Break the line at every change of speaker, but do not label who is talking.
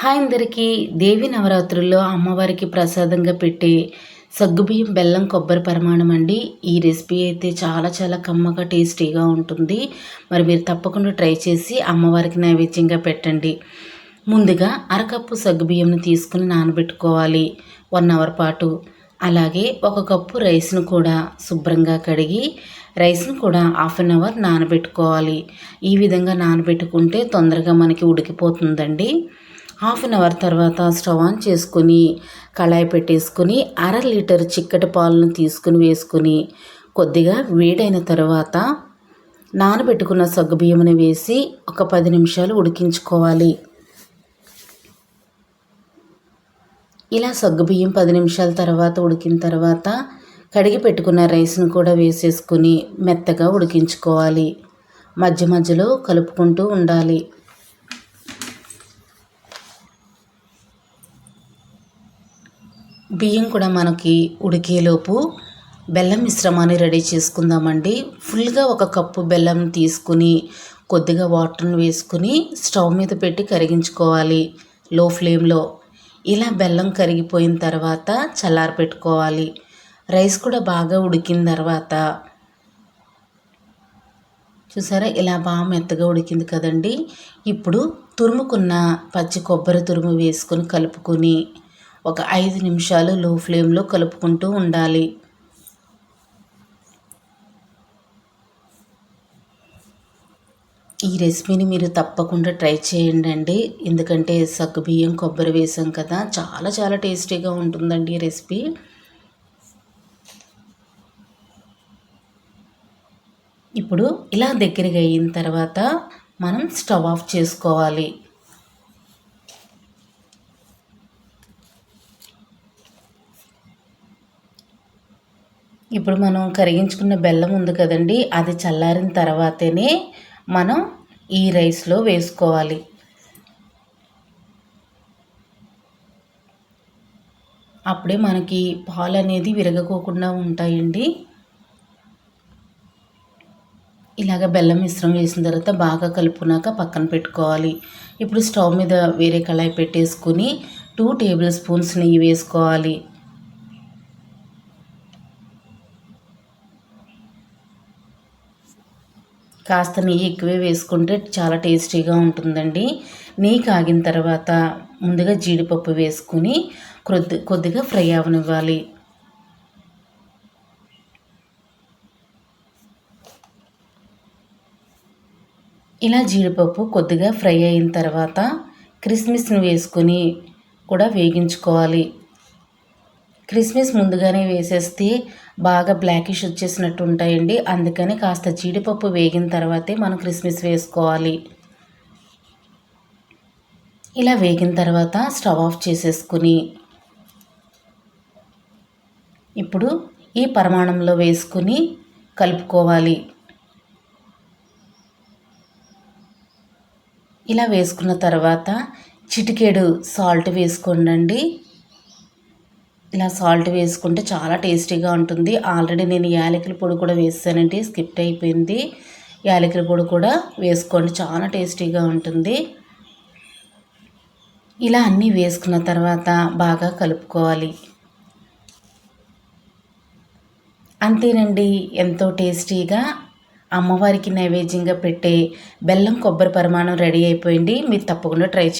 Hi అందరికీ దేవి నవరాత్రుల్లో అమ్మవారికి ప్రసాదంగా పెట్టే సగ్గుబియ్యం బెల్లం కొబ్బరి పరిమాణం అండి. ఈ రెసిపీ అయితే చాలా చాలా కమ్మగా టేస్టీగా ఉంటుంది. మరి మీరు తప్పకుండా ట్రై చేసి అమ్మవారికి నైవేద్యంగా పెట్టండి. ముందుగా అరకప్పు సగ్గుబియ్యంను తీసుకుని నానబెట్టుకోవాలి. వన్ అవర్ పాటు. అలాగే ఒక కప్పు రైస్ను కూడా శుభ్రంగా కడిగి రైస్ను కూడా హాఫ్ అన్ అవర్ నానబెట్టుకోవాలి. ఈ విధంగా నానబెట్టుకుంటే తొందరగా మనకి ఉడికిపోతుందండి. హాఫ్ అన్ అవర్ తర్వాత స్టవ్ ఆన్ చేసుకొని కళాయి పెట్టేసుకొని అర లీటర్ చిక్కటి పాలను తీసుకుని వేసుకొని కొద్దిగా వేడైన తర్వాత నానబెట్టుకున్న సగ్గుబియ్యముని వేసి ఒక పది నిమిషాలు ఉడికించుకోవాలి. ఇలా సగ్గుబియ్యం పది నిమిషాల తర్వాత ఉడికిన తర్వాత కడిగి పెట్టుకున్న రైస్ను కూడా వేసేసుకుని మెత్తగా ఉడికించుకోవాలి. మధ్య మధ్యలో కలుపుకుంటూ ఉండాలి. బియ్యం కూడా మనకి ఉడికేలోపు బెల్లం మిశ్రమాన్ని రెడీ చేసుకుందామండి. ఫుల్గా ఒక కప్పు బెల్లం తీసుకుని కొద్దిగా వాటర్ను వేసుకుని స్టవ్ మీద పెట్టి కరిగించుకోవాలి లో ఫ్లేమ్లో. ఇలా బెల్లం కరిగిపోయిన తర్వాత చల్లారి పెట్టుకోవాలి. రైస్ కూడా బాగా ఉడికిన తర్వాత. చూసారా? ఇలా బాగా మెత్తగా ఉడికింది కదండి. ఇప్పుడు తురుముకున్న పచ్చి కొబ్బరి తురుము వేసుకొని కలుపుకొని ఒక ఐదు నిమిషాలు లో ఫ్లేమ్లో కలుపుకుంటూ ఉండాలి. ఈ రెసిపీని మీరు తప్పకుండా ట్రై చేయండి అండి ఎందుకంటే బియ్యం కొబ్బరి వేసాం కదా చాలా చాలా టేస్టీగా ఉంటుందండి ఈ రెసిపీ. ఇప్పుడు ఇలా దగ్గరగా అయిన తర్వాత మనం స్టవ్ ఆఫ్ చేసుకోవాలి. ఇప్పుడు మనం కరిగించుకున్న బెల్లం ఉంది కదండి అది చల్లారిన తర్వాతనే మనం ఈ రైస్లో వేసుకోవాలి. అప్పుడే మనకి పాలు అనేది విరగకోకుండా ఉంటాయండి. ఇలాగ బెల్లం మిశ్రం వేసిన తర్వాత బాగా కలుపుకున్నాక పక్కన పెట్టుకోవాలి. ఇప్పుడు స్టవ్ మీద వేరే కళాయి పెట్టేసుకుని టూ టేబుల్ స్పూన్స్ నెయ్యి వేసుకోవాలి. కాస్త నెయ్యి ఎక్కువే వేసుకుంటే చాలా టేస్టీగా ఉంటుందండి. నెయ్యి కాగిన తర్వాత ముందుగా జీడిపప్పు వేసుకుని కొద్ది కొద్దిగా ఫ్రై అవనివ్వాలి. ఇలా జీడిపప్పు కొద్దిగా ఫ్రై అయిన తర్వాత క్రిస్మిస్ని వేసుకొని కూడా వేగించుకోవాలి. క్రిస్మస్ ముందుగానే వేసేస్తే బాగా బ్లాకిష్ వచ్చేసినట్టు ఉంటాయండి. అందుకని కాస్త జీడిపప్పు వేగిన తర్వాతే మనం క్రిస్మస్ వేసుకోవాలి. ఇలా వేగిన తర్వాత స్టవ్ ఆఫ్ చేసేసుకుని ఇప్పుడు ఈ పరిమాణంలో వేసుకుని కలుపుకోవాలి. ఇలా వేసుకున్న తర్వాత చిటికెడు సాల్ట్ వేసుకోండి ఇలా సాల్ట్ వేసుకుంటే చాలా టేస్టీగా ఉంటుంది. ఆల్రెడీ నేను యాలకుల పొడి కూడా వేసానండి స్కిప్ అయిపోయింది. యాలకుల పొడి కూడా వేసుకోండి. చాలా టేస్టీగా ఉంటుంది. ఇలా అన్నీ వేసుకున్న తర్వాత బాగా కలుపుకోవాలి. అంతేనండి. ఎంతో టేస్టీగా అమ్మవారికి నైవేద్యంగా పెట్టే బెల్లం కొబ్బరి పరిమాణం రెడీ అయిపోయింది. మీరు తప్పకుండా ట్రై